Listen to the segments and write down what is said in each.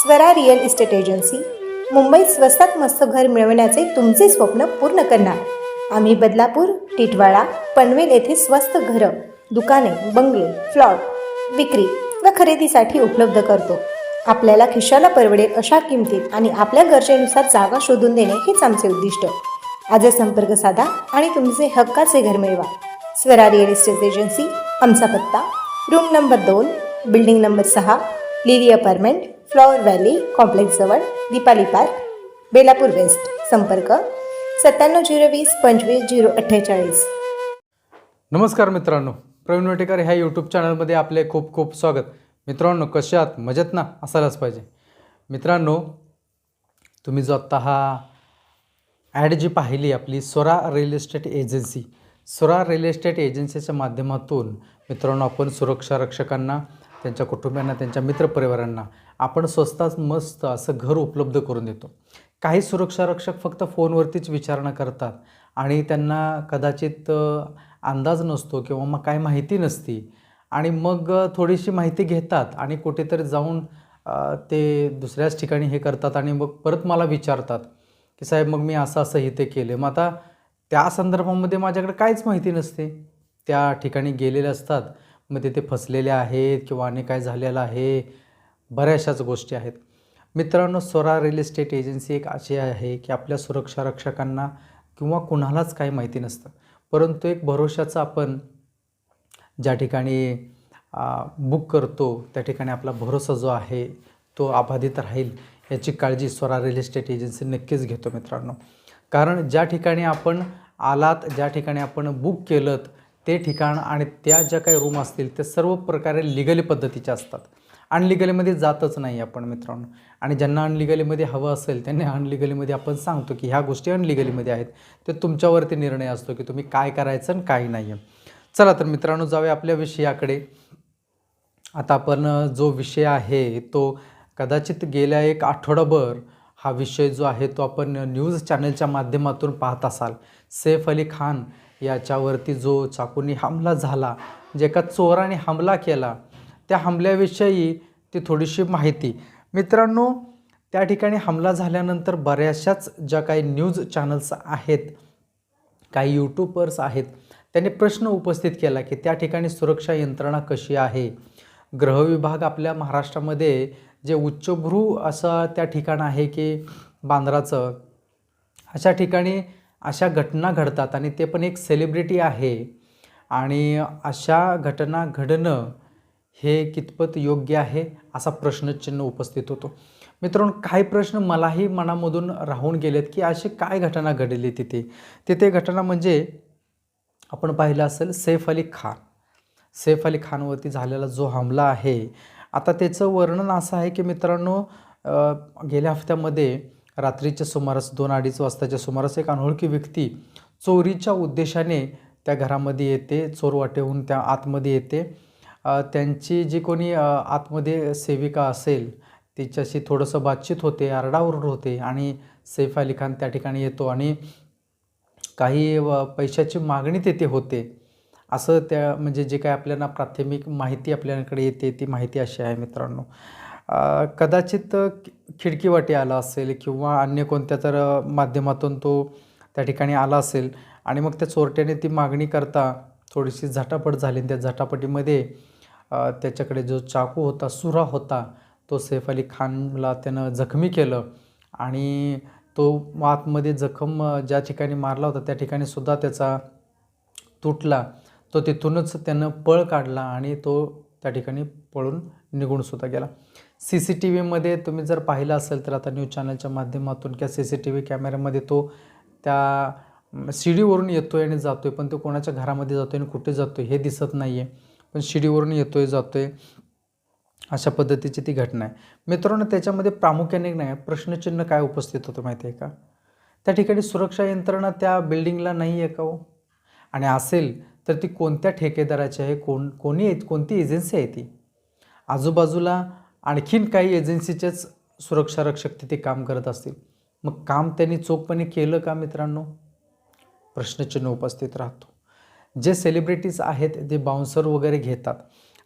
Swara real estate agency. मुंबईत स्वस्तात मस्त घर मिळवण्याचे तुमचे स्वप्न पूर्ण करणार. आम्ही बदलापूर टिटवाळा पनवेल येथे स्वस्त घरं दुकाने बंगले फ्लॉट विक्री व खरेदीसाठी उपलब्ध करतो. आपल्याला खिशाला परवडेल अशा किमतीत आणि आपल्या गरजेनुसार जागा शोधून देणे हेच आमचे उद्दिष्ट. आजच संपर्क साधा आणि तुमचे हक्काचे घर मिळवा. स्वरा रिअल इस्टेट एजन्सी आमचा पत्ता रूम नंबर दोन बिल्डिंग नंबर सहा लिली अपार्टमेंट फ्लॉवर व्हॅली कॉम्प्लेक्सजवळ दीपाली पार्क बेलापूर वेस्ट. संपर्क सत्त्याण्णव झिरो वीस पंचवीस झिरो अठ्ठेचाळीस. नमस्कार मित्रांनो प्रवीण वेटेकर ह्या यूट्यूब चॅनलमध्ये आपले खूप खूप स्वागत. मित्रांनो कसे आहात? मजेत ना? असायलाच पाहिजे. मित्रांनो तुम्ही जो आत्ता हा ॲड जी पाहिली आपली Swara real estate agency Swara real estate एजन्सीच्या माध्यमातून मित्रांनो आपण सुरक्षा रक्षकांना त्यांच्या कुटुंबियांना त्यांच्या मित्रपरिवारांना. आपण स्वस्तात मस्त असं घर उपलब्ध करून देतो. काही सुरक्षा रक्षक फक्त फोनवरतीच विचारणा करतात आणि त्यांना कदाचित अंदाज नसतो किंवा मग काय माहिती नसती. आणि मग थोडीशी माहिती घेतात आणि कुठेतरी जाऊन ते दुसऱ्याच ठिकाणी हे करतात आणि मग परत मला विचारतात की साहेब मग मी असं असं इथे केलं मग आता त्या संदर्भामध्ये माझ्याकडे काहीच माहिती नसते. त्या ठिकाणी गेलेले असतात. मग तिथे फसलेले आहेत किंवा आणि काय झालेलं आहे बऱ्याचशाच गोष्टी आहेत. मित्रांनो स्वरा रिअल इस्टेट एजन्सी एक अशी आहे की आपल्या सुरक्षा रक्षकांना किंवा कुणालाच काही माहिती नसतं. परंतु एक भरोशाचं आपण ज्या ठिकाणी बुक करतो त्या ठिकाणी आपला भरोसा जो आहे तो अबाधित राहील याची काळजी स्वरा रिअल इस्टेट एजन्सी नक्कीच घेतो मित्रांनो. कारण ज्या ठिकाणी आपण आलात ज्या ठिकाणी आपण बुक केलं ते ठिकाण आणि त्या ज्या काही रूम असतील त्या सर्व प्रकारे लिगली पद्धतीचे असतात. अनलिगलीमध्ये जातच नाही आपण मित्रांनो. आणि ज्यांना अनलिगलीमध्ये हवं असेल त्यांनी अनलिगलीमध्ये आपण सांगतो की ह्या गोष्टी अनलिगलीमध्ये आहेत. ते तुमच्यावरती निर्णय असतो की तुम्ही काय करायचं आणि काय नाही आहे चला तर मित्रांनो जाऊया आपल्या विषयाकडे. आता आपण जो विषय आहे तो कदाचित गेल्या एक आठवडाभर हा विषय जो आहे तो आपण न्यूज चॅनलच्या माध्यमातून पाहत असाल. सैफ अली खान याच्यावरती जो चाकूनी हमला झाला जे एका चोराने हमला केला त्या हमल्याविषयी ती थोडीशी माहिती. मित्रांनो त्या ठिकाणी हमला झाल्यानंतर बऱ्याचशाच ज्या काही न्यूज चॅनल्स आहेत काही यूट्यूबर्स आहेत त्यांनी प्रश्न उपस्थित केला की त्या ठिकाणी सुरक्षा यंत्रणा कशी आहे? गृहविभाग आपल्या महाराष्ट्रामध्ये जे उच्चभ्रू असं त्या ठिकाण आहे की बांद्राचं अशा ठिकाणी अशा घटना घडतात आणि ते पण एक सेलिब्रिटी आहे. आणि अशा घटना घडणं हे कितपत योग्य आहे असा प्रश्नचिन्ह उपस्थित होतो. मित्रांनो काही प्रश्न मलाही मनामधून राहून गेलेत की अशी काय घटना घडली तिथे? तिथे घटना म्हणजे आपण पाहिलं असेल सैफ अली खान. सैफ अली खानवरती झालेला जो हमला आहे आता त्याचं वर्णन असं आहे की मित्रांनो गेल्या हफ्त्यामध्ये रात्रीच्या सुमारास दोन अडीच वाजताच्या सुमारास एक अनोळखी व्यक्ती चोरीच्या उद्देशाने त्या घरामध्ये येते चोर वाटेहून त्या आतमध्ये येते. त्यांची जी कोणी आतमध्ये सेविका असेल तिच्याशी थोडंसं बातचीत होते आरडाओरड होते आणि सैफ अली खान त्या ठिकाणी येतो आणि काही व पैशाची मागणी तेथे होते. असं त्या म्हणजे जे काय आपल्याला प्राथमिक माहिती आपल्याकडे येते ती माहिती अशी आहे मित्रांनो. कदाचित खिडकीवाटी आला असेल किंवा अन्य कोणत्या तर माध्यमातून तो त्या ठिकाणी आला असेल आणि मग त्या चोरट्याने ती मागणी करता थोडीशी झटापट झाली आणि त्या झटापटीमध्ये त्याच्याकडे जो चाकू होता सुरा होता तो सैफ अली खानला त्यानं जखमी केलं आणि तो आतमध्ये जखम ज्या ठिकाणी मारला होता त्या ठिकाणी सुद्धा त्याचा तुटला. तो तिथूनच त्यानं पळ काढला आणि तो त्या ठिकाणी पळून निघून सुद्धा गेला. सी सी टी व्हीमध्ये तुम्ही जर पाहिलं असेल तर आता न्यूज चॅनलच्या माध्यमातून किंवा सी सी टी व्ही कॅमेऱ्यामध्ये तो त्या शिडीवरून येतो आहे आणि जातो आहे पण तो कोणाच्या घरामध्ये जातो आहे आणि कुठे जातो आहे हे दिसत नाही आहे पण शिडीवरून येतो आहे जातो आहे अशा पद्धतीची ती घटना आहे. मित्रांनो त्याच्यामध्ये प्रामुख्याने नाही प्रश्नचिन्ह काय उपस्थित होतं माहिती आहे का? त्या ठिकाणी सुरक्षा यंत्रणा त्या बिल्डिंगला नाही आहे का हो? आणि असेल तर ती कोणत्या ठेकेदाराची आहे? कोण कोणी कोणती एजन्सी आहे ती? आजूबाजूला आणखीन काही एजन्सीचेच सुरक्षा रक्षक तिथे काम करत असतील. मग काम त्यांनी चोखपणे केलं का मित्रांनो? प्रश्नचिन्ह उपस्थित राहतो. जे सेलिब्रिटीज आहेत ते बाउन्सर वगैरे घेतात.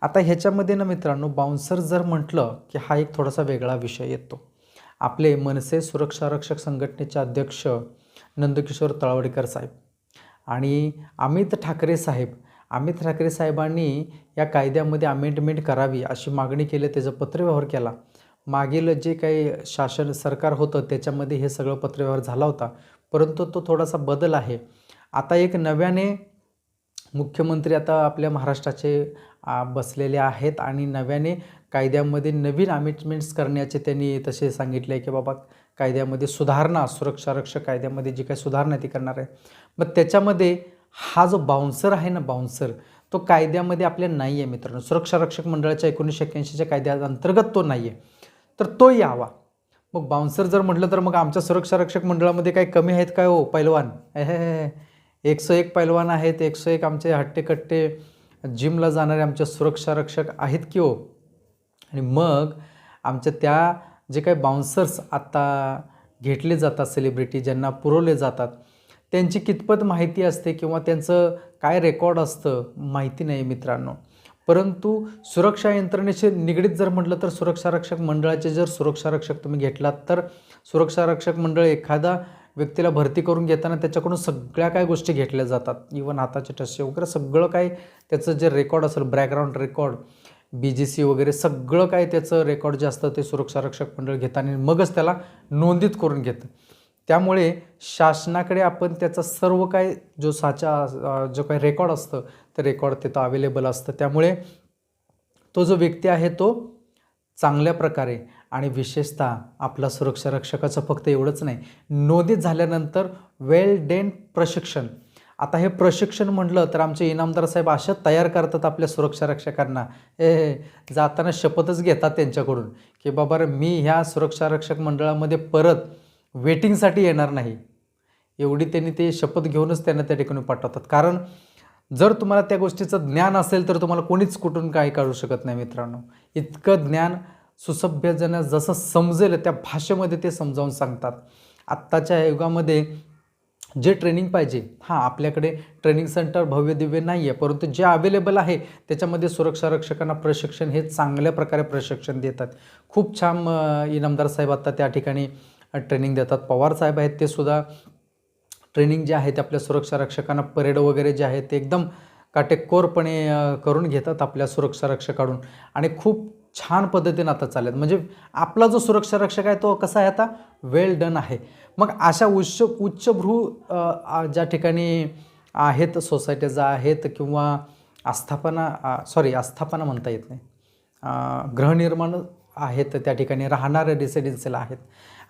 आता ह्याच्यामध्ये ना मित्रांनो बाउन्सर जर म्हटलं की हा एक थोडासा वेगळा विषय येतो. आपले मनसे सुरक्षा रक्षक संघटनेचे अध्यक्ष नंदकिशोर तळवडेकर साहेब आणि अमित ठाकरे साहेब अमित ठाकरे साहेबांनी या कायद्यामध्ये अमेंडमेंट करावी अशी मागणी केली त्याचा पत्रव्यवहार केला. मागील जे काही शासन सरकार होतं त्याच्यामध्ये हे सगळं पत्रव्यवहार झाला होता. परंतु तो थोडासा बदल आहे. आता एक नव्याने मुख्यमंत्री आता आपल्या महाराष्ट्राचे बसलेले आहेत आणि नव्याने कायद्यामध्ये नवीन अमेंडमेंट्स करण्याचे त्यांनी तसे सांगितले की बाबा कायद्यामध्ये सुधारणा सुरक्षा रक्षक कायद्यामध्ये जी काही सुधारणा ती करणार आहे. मग त्याच्यामध्ये हा जो बाउन्सर आहे ना बाउन्सर तो कायद्यामध्ये आपल्या नाही आहे मित्रांनो. सुरक्षा रक्षक मंडळाच्या एकोणीसशे एक्क्याऐंशीच्या कायद्याअंतर्गत तो नाही आहे. तर तो यावा. मग बाउन्सर जर म्हटलं तर मग आमच्या सुरक्षा रक्षक मंडळामध्ये काही कमी आहेत काय हो? पैलवान. एकशे एक पैलवान आहेत एकशे एक आमचे हट्टेकट्टे जिमला जाणारे आमचे सुरक्षा रक्षक आहेत की हो? आणि मग आमच्या त्या जे काही बाउन्सर्स आत्ता घेतले जातात सेलिब्रिटी ज्यांना पुरवले जातात त्यांची कितपत माहिती असते किंवा त्यांचं काय रेकॉर्ड असतं माहिती नाही मित्रांनो. परंतु सुरक्षा यंत्रणेशी निगडीत जर म्हटलं तर सुरक्षा रक्षक मंडळाचे जर सुरक्षारक्षक तुम्ही घेतलात तर सुरक्षारक्षक मंडळ एखादा व्यक्तीला भरती करून घेताना त्याच्याकडून सगळ्या काय गोष्टी घेतल्या जातात. इवन हाताचे ठसे वगैरे सगळं काय त्याचं जे रेकॉर्ड असेल background record B G C वगैरे सगळं काय त्याचं रेकॉर्ड जे असतं ते सुरक्षारक्षक मंडळ घेताना मगच त्याला नोंदीत करून घेतं. त्यामुळे शासनाकडे आपण त्याचा सर्व काय जो साचा जो काही रेकॉर्ड असतं ते रेकॉर्ड तिथं अवेलेबल असतं. त्यामुळे तो जो व्यक्ती आहे तो चांगल्या प्रकारे आणि विशेषतः आपला सुरक्षा रक्षकाचं फक्त एवढंच नाही नोंदीत झाल्यानंतर वेल डेन प्रशिक्षण. आता हे प्रशिक्षण म्हटलं तर आमचे इनामदार साहेब अशा तयार करतात आपल्या सुरक्षा रक्षकांना. ए हे, जाताना शपथच घेतात त्यांच्याकडून की बाबा मी ह्या सुरक्षा रक्षक मंडळामध्ये परत वेटिंगसाठी येणार नाही. एवढी त्यांनी ते शपथ घेऊनच त्यांना त्या ठिकाणी पाठवतात. कारण जर तुम्हाला त्या गोष्टीचं ज्ञान असेल तर तुम्हाला कोणीच कुठून काही काढू शकत नाही मित्रांनो. इतकं ज्ञान सुसभ्य जसं समजेल त्या भाषेमध्ये ते समजावून सांगतात. आत्ताच्या युगामध्ये जे ट्रेनिंग पाहिजे हां आपल्याकडे ट्रेनिंग सेंटर भव्य दिव्य नाही आहे परंतु जे अवेलेबल आहे त्याच्यामध्ये सुरक्षा रक्षकांना प्रशिक्षण हे चांगल्या प्रकारे प्रशिक्षण देतात. खूप छान इनामदार साहेब आता त्या ठिकाणी ट्रेनिंग देतात. पवार साहेब आहेत ते सुद्धा. ट्रेनिंग जे आहे ते आपल्या सुरक्षा रक्षकांना परेड वगैरे जे आहे ते एकदम काटेकोरपणे करून घेतात आपल्या सुरक्षा रक्षकाकडून. आणि खूप छान पद्धतीनं आता चालेल म्हणजे आपला जो सुरक्षा रक्षक आहे तो कसा आहे आता? वेल डन आहे. मग अशा उच्च उच्चभ्रू ज्या ठिकाणी आहेत सोसायटीज आहेत किंवा आस्थापना सॉरी आस्थापना म्हणता येत नाही. गृहनिर्माण आहेत त्या ठिकाणी राहणारे रेसिडेन्सियल आहेत.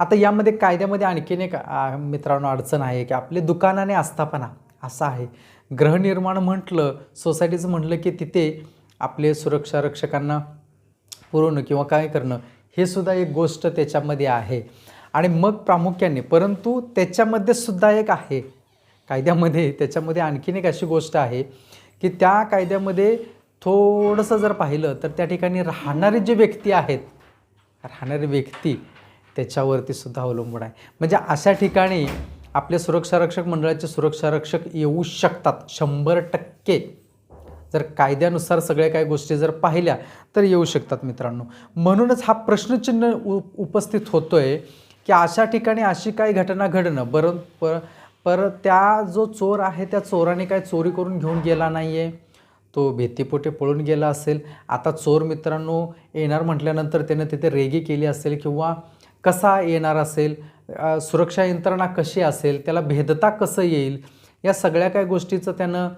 आता यामध्ये कायद्यामध्ये आणखीन एक मित्रांनो अडचण आहे की आपले दुकान आणि आस्थापना असं आहे. गृहनिर्माण म्हटलं सोसायटीचं म्हटलं की तिथे आपले सुरक्षा रक्षकांना पुरवणं किंवा काय करणं हे सुद्धा एक गोष्ट त्याच्यामध्ये आहे. आणि मग प्रामुख्याने परंतु त्याच्यामध्ये सुद्धा एक आहे. कायद्यामध्ये त्याच्यामध्ये आणखीन एक अशी गोष्ट आहे की त्या कायद्यामध्ये थोडंसं जर पाहिलं तर त्या ठिकाणी राहणारे जे व्यक्ती आहेत राहणारी व्यक्ती त्याच्यावरती सुद्धा अवलंबून आहे. म्हणजे अशा ठिकाणी आपल्या सुरक्षारक्षक मंडळाचे सुरक्षारक्षक येऊ शकतात. शंभर टक्के. जर कायद्यानुसार सगळ्या काही गोष्टी जर पाहिल्या तर येऊ शकतात मित्रांनो. म्हणूनच हा प्रश्नचिन्ह उ उपस्थित होतो आहे की अशा ठिकाणी अशी काही घटना घडणं बरं पर पर त्या जो चोर आहे त्या चोराने काय चोरी करून घेऊन गेला नाही आहे तो भीतीपोटे पळून गेला असेल. आता चोर मित्रांनो येणार म्हटल्यानंतर त्यानं तिथे रेगी केली असेल किंवा कसा येणार असेल सुरक्षा यंत्रणा कशी असेल त्याला भेदता कसं येईल या सगळ्या काय गोष्टीचं त्यानं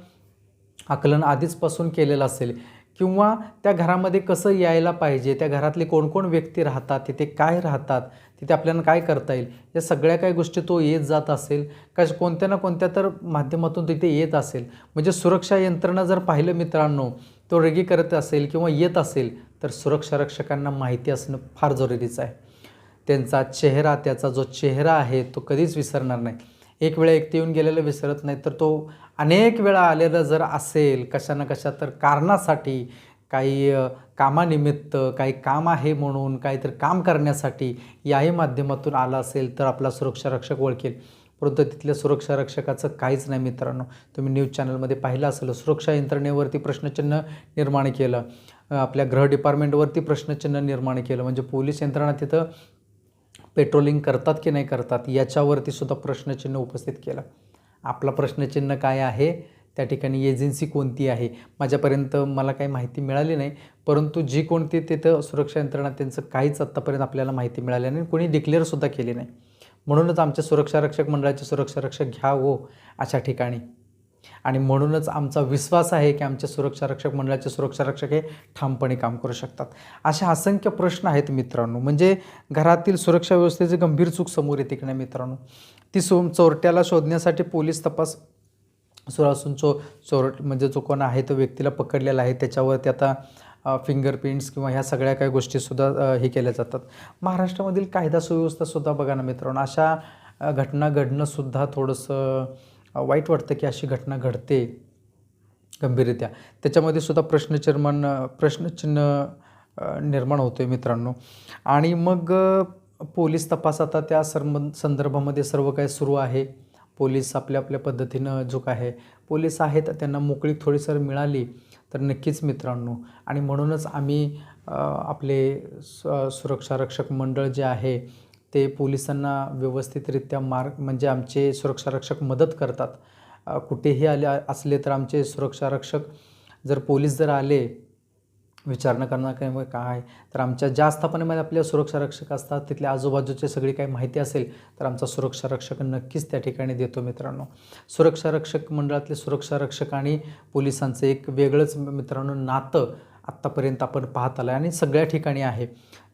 आकलन आधीचपासून केलेलं असेल. किंवा त्या घरामध्ये कसं यायला पाहिजे त्या घरातले कोण कोण व्यक्ती राहतात तिथे काय राहतात तिथे आपल्याला काय करता येईल या सगळ्या काही गोष्टी तो येत जात असेल. का कोणत्या ना कोणत्या तर माध्यमातून तिथे येत असेल. म्हणजे सुरक्षा यंत्रणा जर पाहिलं मित्रांनो तो रेगी करत असेल किंवा येत असेल तर सुरक्षा रक्षकांना माहिती असणं फार जरुरीचं आहे. त्यांचा चेहरा त्याचा जो चेहरा आहे तो कधीच विसरणार नाही. एक वेळा एकटे येऊन गेलेलं विसरत नाही तर तो अनेक वेळा आलेला जर असेल कशा ना कशा तर कारणासाठी काही कामानिमित्त काही काम आहे म्हणून काहीतरी काम करण्यासाठी याही माध्यमातून आला असेल तर आपला सुरक्षा रक्षक ओळखेल. परंतु तिथल्या सुरक्षा रक्षकाचं काहीच नाही मित्रांनो. तुम्ही न्यूज चॅनलमध्ये पाहिलं असेल सुरक्षा यंत्रणेवरती प्रश्नचिन्ह निर्माण केलं. आपल्या गृह डिपार्टमेंटवरती प्रश्नचिन्ह निर्माण केलं. म्हणजे पोलीस यंत्रणा तिथं पेट्रोलिंग करतात की नाही करतात याच्यावरती सुद्धा प्रश्नचिन्ह उपस्थित केलं. आपला प्रश्नचिन्ह काय आहे? त्या ठिकाणी एजन्सी कोणती आहे? माझ्यापर्यंत मला काही माहिती मिळाली नाही परंतु जी कोणती तिथं सुरक्षा यंत्रणा त्यांचं काहीच आत्तापर्यंत आपल्याला माहिती मिळाली नाही कोणी डिक्लेअरसुद्धा केली नाही. म्हणूनच आमच्या सुरक्षा रक्षक मंडळाचे सुरक्षा रक्षक घ्या हो अशा ठिकाणी. आणि म्हणूनच आमचा विश्वास आहे की आमच्या सुरक्षा रक्षक मंडळाचे सुरक्षा रक्षक हे ठामपणे काम करू शकतात. अशा असंख्य प्रश्न आहेत मित्रांनो. म्हणजे घरातील सुरक्षा व्यवस्थेची गंभीर चूक समोर येते की नाही मित्रांनो? ती सो चोरट्याला शोधण्यासाठी पोलीस तपास सुरू असून चो चोर म्हणजे जो कोण आहे तो व्यक्तीला पकडलेला आहे. त्याच्यावरती आता फिंगरप्रिंट्स किंवा ह्या सगळ्या काही गोष्टीसुद्धा हे केल्या जातात. महाराष्ट्रामधील कायदा सुव्यवस्थासुद्धा बघा ना मित्रांनो. अशा घटना घडणंसुद्धा थोडंसं वाईट वाटतं की अशी घटना घडते गंभीररित्या. त्याच्यामध्ये सुद्धा प्रश्नचिर्मान प्रश्नचिन्ह निर्माण होतो आहे मित्रांनो. आणि मग पोलीस तपास आता त्या सर्व संदर्भामध्ये सर्व काही सुरू आहे. पोलीस आपल्या आपल्या पद्धतीनं जो काय आहे. पोलीस आहेत त्यांना मोकळीक थोडीसर मिळाली तर नक्कीच मित्रांनो. आणि म्हणूनच आम्ही आपले स सुरक्षा रक्षक मंडळ जे आहे ते पोलिसांना व्यवस्थितरित्या मार्ग म्हणजे आमचे सुरक्षारक्षक मदत करतात. कुठेही आले असले तर आमचे सुरक्षारक्षक जर पोलीस जर आले विचारणा करणार काय काय तर आमच्या ज्या स्थापनेमध्ये आपले सुरक्षारक्षक असतात तिथल्या आजूबाजूची सगळी काही माहिती असेल तर आमचा सुरक्षारक्षक नक्कीच त्या ठिकाणी देतो मित्रांनो. सुरक्षारक्षक मंडळातले सुरक्षारक्षक आणि पोलिसांचं एक वेगळंच मित्रांनो नातं आत्तापर्यंत आपण पाहत आलं आणि सगळ्या ठिकाणी आहे.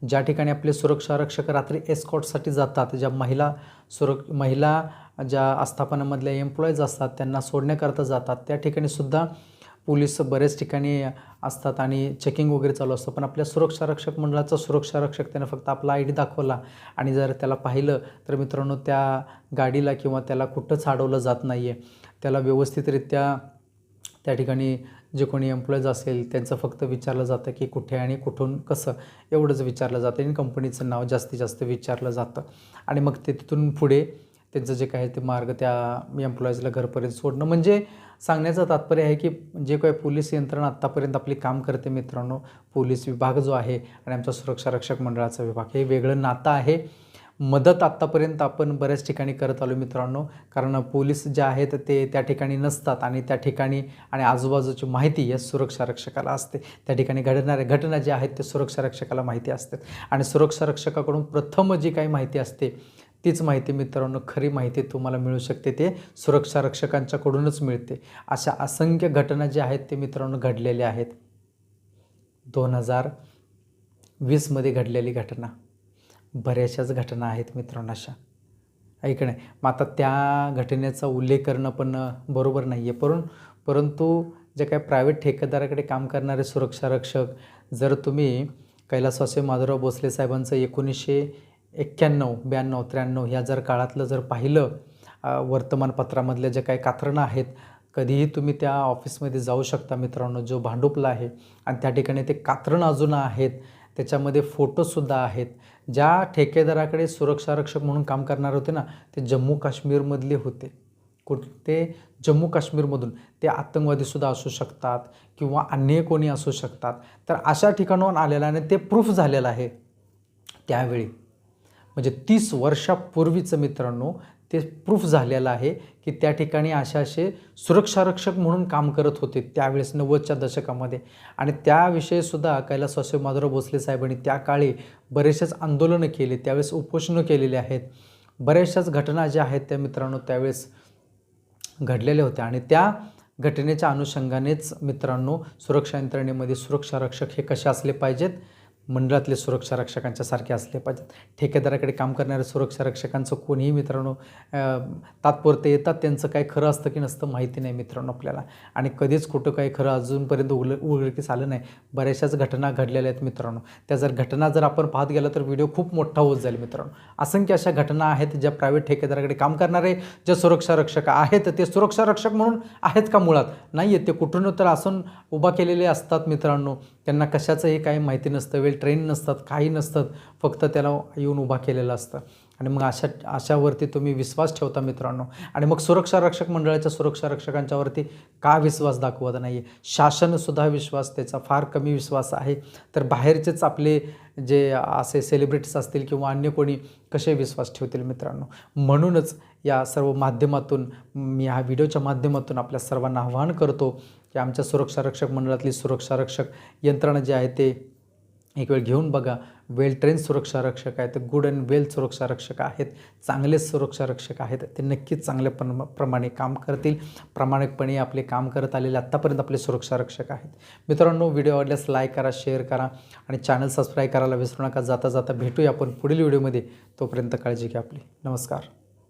ज्या ठिकाणी आपले सुरक्षा रक्षक रात्री एस्कॉटसाठी जातात ज्या महिला सुरक महिला ज्या आस्थापनामधल्या एम्प्लॉईज असतात त्यांना सोडण्याकरता जातात त्या ठिकाणी सुद्धा पोलीस बऱ्याच ठिकाणी असतात आणि चेकिंग वगैरे चालू असतं. पण आपल्या सुरक्षा रक्षक मंडळाचा सुरक्षा रक्षक त्यानं फक्त आपला आय डी दाखवला आणि जर त्याला पाहिलं तर मित्रांनो त्या गाडीला किंवा त्याला कुठंच अडवलं जात नाही आहे त्याला व्यवस्थितरित्या त्या ठिकाणी जे कोणी एम्प्लॉईज असेल त्यांचं फक्त विचारलं जातं की कुठे आणि कुठून कसं. एवढंच विचारलं जातं आणि कंपनीचं नाव जास्तीत जास्त विचारलं जातं. आणि मग ते तिथून पुढे त्यांचं जे काय ते मार्ग त्या एम्प्लॉईजला घरपर्यंत सोडणं. म्हणजे सांगण्याचं तात्पर्य आहे की जे काही पोलीस यंत्रणा आत्तापर्यंत आपली काम करते मित्रांनो पोलीस विभाग जो आहे आणि आमचा सुरक्षा रक्षक मंडळाचा विभाग हे वेगळं नातं आहे. मदत आत्तापर्यंत आपण बऱ्याच ठिकाणी करत आलो मित्रांनो. कारण पोलीस जे आहेत ते त्या ठिकाणी नसतात आणि त्या ठिकाणी आणि आजूबाजूची माहिती या सुरक्षा रक्षकाला असते. त्या ठिकाणी घडणाऱ्या घटना ज्या आहेत ते सुरक्षा रक्षकाला माहिती असतात. आणि सुरक्षा रक्षकाकडून प्रथम जी काही माहिती असते तीच माहिती मित्रांनो खरी माहिती तुम्हाला मिळू शकते. ते सुरक्षा रक्षकांच्याकडूनच मिळते. अशा असंख्य घटना ज्या आहेत ते मित्रांनो घडलेल्या आहेत. दोन हजार वीसमध्ये घडलेली घटना. बऱ्याचशाच घटना आहेत मित्रांनो अशा. ऐक नाही मग आता त्या घटनेचा उल्लेख करणं पण बरोबर नाही आहे परं परंतु जे काही प्रायव्हेट ठेकेदाराकडे काम करणारे सुरक्षा रक्षक जर तुम्ही कैलासवासी माधवराव भोसले साहेबांचं एकोणीसशे एक्क्याण्णव ब्याण्णव त्र्याण्णव ह्या जर काळातलं जर पाहिलं वर्तमानपत्रामधल्या ज्या काही कात्रणं आहेत कधीही तुम्ही त्या ऑफिसमध्ये जाऊ शकता मित्रांनो. जो भांडुपला आहे आणि त्या ठिकाणी ते कात्रणं अजून आहेत त्याच्यामध्ये फोटोसुद्धा आहेत. ज्या ठेकेदाराकडे सुरक्षारक्षक म्हणून काम करणार होते ना ते जम्मू काश्मीरमधले होते. कुठ ते जम्मू काश्मीरमधून. ते आतंकवादीसुद्धा असू शकतात किंवा अन्य कोणी असू शकतात. तर अशा ठिकाणाहून आलेलं आणि ते प्रूफ झालेलं आहे त्यावेळी. म्हणजे तीस वर्षापूर्वीचं मित्रांनो ते प्रूफ झालेलं आहे की त्या ठिकाणी असे असे सुरक्षारक्षक म्हणून काम करत होते त्यावेळेस नव्वदच्या दशकामध्ये. आणि त्याविषयीसुद्धा कैलासवासी माधुराव भोसले साहेबांनी त्या काळी बरेचसेच आंदोलनं केली त्यावेळेस उपोषणं केलेली आहेत. बऱ्याचशाच घटना ज्या आहेत त्या मित्रांनो त्यावेळेस घडलेल्या होत्या. आणि त्या घटनेच्या अनुषंगानेच मित्रांनो सुरक्षा यंत्रणेमध्ये सुरक्षारक्षक हे कसे असले पाहिजेत? मंडळातले सुरक्षा रक्षकांच्या सारखे असले पाहिजेत. ठेकेदाराकडे काम करणाऱ्या सुरक्षा रक्षकांचं कोणीही मित्रांनो तात्पुरते येतात त्यांचं काय खरं असतं की नसतं माहिती नाही मित्रांनो आपल्याला. आणि कधीच कुठं काही खरं अजूनपर्यंत उघड उघडकीस आलं नाही. बऱ्याचशाच घटना घडलेल्या आहेत मित्रांनो. त्या जर घटना जर आपण पाहत गेलं तर व्हिडिओ खूप मोठा होत जाईल मित्रांनो. असंख्य अशा घटना आहेत ज्या प्रायव्हेट ठेकेदाराकडे काम करणारे जे सुरक्षा रक्षक आहेत ते सुरक्षा रक्षक म्हणून आहेत का मुळात? नाही आहेत ते कुठून तर असून उभा केलेले असतात मित्रांनो. त्यांना कशाचंही काही माहिती नसतं. वेळ ट्रेन नसतात काही नसतात फक्त त्याला येऊन उभा केलेलं असतं. आणि मग अशा अशावरती तुम्ही विश्वास ठेवता मित्रांनो. आणि मग सुरक्षा रक्षक मंडळाच्या सुरक्षा रक्षकांच्यावरती का विश्वास दाखवत नाही आहे शासनसुद्धा विश्वास त्याचा फार कमी विश्वास आहे. तर बाहेरचेच आपले जे असे सेलिब्रिटीज असतील किंवा अन्य कोणी कसे विश्वास ठेवतील मित्रांनो? म्हणूनच या सर्व माध्यमातून मी ह्या व्हिडिओच्या माध्यमातून आपल्या सर्वांना आवाहन करतो की आमच्या सुरक्षा रक्षक मंडळातली सुरक्षा रक्षक यंत्रणा जी आहे ते एक वेळ घेऊन बघा. वेल ट्रेन सुरक्षा रक्षक आहेत गुड अँड वेल सुरक्षा रक्षक आहेत चांगले सुरक्षा रक्षक आहेत ते नक्कीच चांगल्या प्रमा प्रमाणे काम करतील. प्रामाणिकपणे आपले काम करत आलेले आत्तापर्यंत आपले सुरक्षा रक्षक आहेत. मित्रांनो व्हिडिओ आवडल्यास लाईक करा शेअर करा आणि चॅनल सबस्क्राईब करायला विसरू नका. जाता जाता भेटूया आपण पुढील व्हिडिओमध्ये. तोपर्यंत काळजी घ्या आपली. नमस्कार.